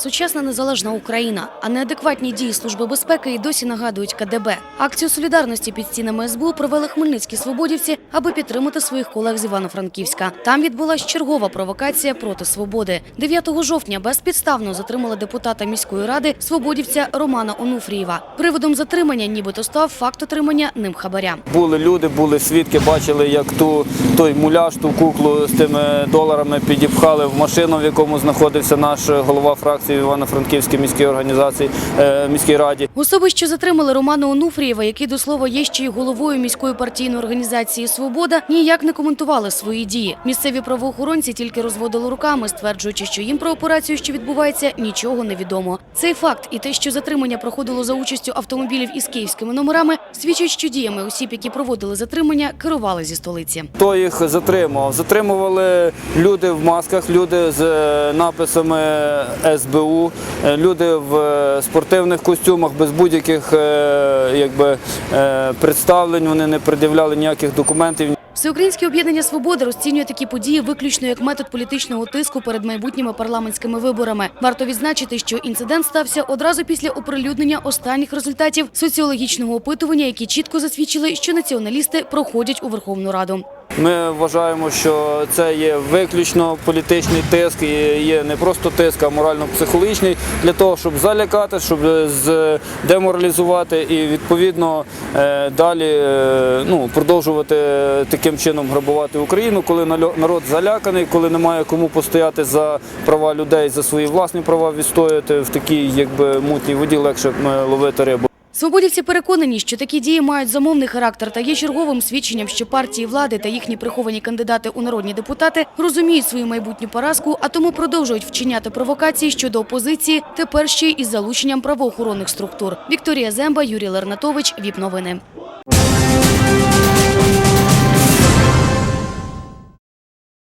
сучасна незалежна Україна, а неадекватні дії Служби безпеки і досі нагадують КДБ. Акцію солідарності під стінами СБУ провели хмельницькі свободівці, аби підтримати своїх колег з Івано-Франківська. Там відбулась чергова провокація проти свободи. 9 жовтня безпідставно затримали депутата міської ради свободівця Романа Онуфрієва. Приводом затримання нібито став факт отримання ним хабаря. Були люди, були свідки, бачили, як ту той муляж, ту куклу з тими доларами підіпхали в машину, в якому знаходився наш голова фракції в Івано-Франківській міській організації е, міській раді. Особи, що затримали Романа Онуфрієва, який до слова є ще й головою міської партійної організації Свобода, ніяк не коментували свої дії. Місцеві правоохоронці тільки розводили руками, стверджуючи, що їм про операцію, що відбувається, нічого не відомо. Цей факт і те, що затримання проходило за участю автомобілів із київськими номерами, свідчать, що діями осіб, які проводили затримання, керували зі столиці. Хто їх затримував? Затримували люди в масках, люди з е, написами СБУ, е, люди в е, спортивних костюмах без будь-яких е, якби, представлень. Вони не пред'являли ніяких документів. Всеукраїнське об'єднання «Свобода» розцінює такі події виключно як метод політичного тиску перед майбутніми парламентськими виборами. Варто відзначити, що інцидент стався одразу після оприлюднення останніх результатів соціологічного опитування, які чітко засвідчили, що націоналісти проходять у Верховну Раду. Ми вважаємо, що це є виключно політичний тиск, і є не просто тиск, а морально-психологічний для того, щоб залякати, щоб з- деморалізувати і відповідно е, далі е, ну, продовжувати таким чином грабувати Україну, коли народ заляканий, коли немає кому постояти за права людей, за свої власні права відстояти в такій якби мутній воді легше е, ловити рибу. Свободівці переконані, що такі дії мають замовний характер та є черговим свідченням, що партії влади та їхні приховані кандидати у народні депутати розуміють свою майбутню поразку, а тому продовжують вчиняти провокації щодо опозиції, тепер ще й із залученням правоохоронних структур. Вікторія Земба, Юрій Лернатович, ВІП новини.